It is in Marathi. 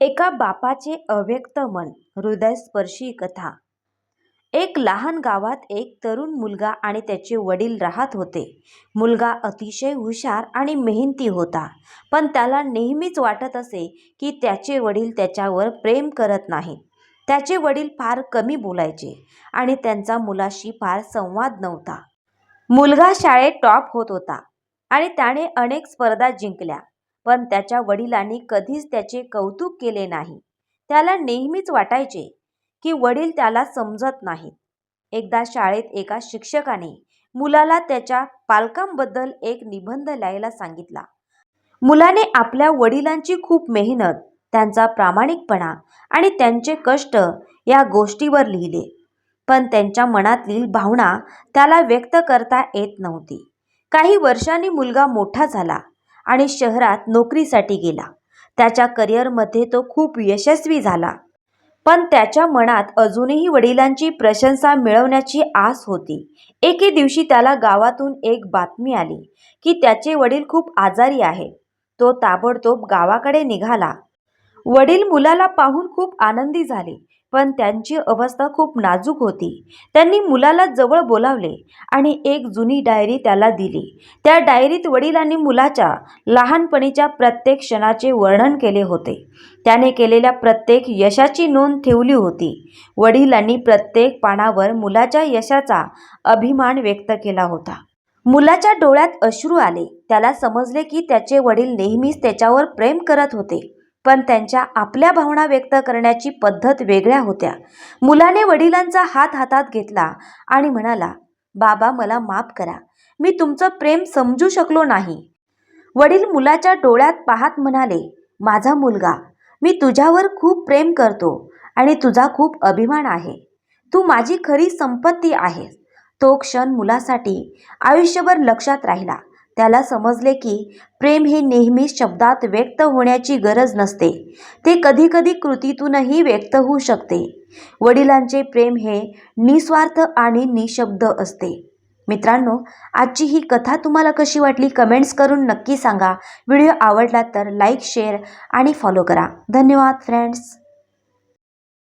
एका बापाचे अव्यक्त मन हृदयस्पर्शी कथा. एक लहान गावात एक तरुण मुलगा आणि त्याचे वडील राहत होते. मुलगा अतिशय हुशार आणि मेहनती होता पण त्याला नेहमीच वाटत असे की त्याचे वडील त्याच्यावर प्रेम करत नाहीत त्याचे वडील फार कमी बोलायचे आणि त्यांचा मुलाशी फार संवाद नव्हता. मुलगा शाळेत टॉप होत होता आणि त्याने अनेक स्पर्धा जिंकल्या. पण त्याच्या वडिलांनी कधीच त्याचे कौतुक केले नाही. त्याला नेहमीच वाटायचे की वडील त्याला समजत नाहीत. एकदा शाळेत एका शिक्षकाने मुलाला त्याच्या पालकांबद्दल एक निबंध लिहायला सांगितला. मुलाने आपल्या वडिलांची खूप मेहनत त्यांचा प्रामाणिकपणा आणि त्यांचे कष्ट या गोष्टीवर लिहिले. पण त्यांच्या मनातील भावना त्याला व्यक्त करता येत नव्हती. काही वर्षांनी मुलगा मोठा झाला. आणि शहरात नोकरीसाठी गेला. त्याच्या करिअरमध्ये तो खूप यशस्वी झाला. पण त्याच्या मनात अजूनही वडिलांची प्रशंसा मिळवण्याची आस होती. एके दिवशी त्याला गावातून एक बातमी आली की त्याचे वडील खूप आजारी आहे तो ताबडतोब गावाकडे निघाला. वडील मुलाला पाहून खूप आनंदी झाले पण त्यांची अवस्था खूप नाजूक होती. त्यांनी मुलाला जवळ बोलावले आणि एक जुनी डायरी त्याला दिली. त्या डायरीत वडिलांनी मुलाच्या लहानपणीच्या प्रत्येक क्षणाचे वर्णन केले होते. त्याने केलेल्या प्रत्येक यशाची नोंद ठेवली होती. वडिलांनी प्रत्येक पानावर मुलाच्या यशाचा अभिमान व्यक्त केला होता. मुलाच्या डोळ्यात अश्रू आले. त्याला समजले की त्याचे वडील नेहमीच त्याच्यावर प्रेम करत होते. पण त्यांच्या आपल्या भावना व्यक्त करण्याची पद्धत वेगळ्या होत्या. मुलाने वडिलांचा हात हातात घेतला आणि म्हणाला बाबा मला माफ करा. मी तुमचं प्रेम समजू शकलो नाही. वडील मुलाच्या डोळ्यात पाहत म्हणाले माझा मुलगा मी तुझ्यावर खूप प्रेम करतो आणि तुझा खूप अभिमान आहे. तू माझी खरी संपत्ती आहेस. तो क्षण मुलासाठी आयुष्यभर लक्षात राहिला. त्याला समजले की प्रेम हे नेहमी शब्दात व्यक्त होण्याची गरज नसते. ते कधीकधी कृतीतूनही व्यक्त होऊ शकते. वडिलांचे प्रेम हे निस्वार्थ आणि निशब्द असते. मित्रांनो आजची ही कथा तुम्हाला कशी वाटली कमेंट्स करून नक्की सांगा. व्हिडिओ आवडला तर लाईक शेअर आणि फॉलो करा. धन्यवाद फ्रेंड्स.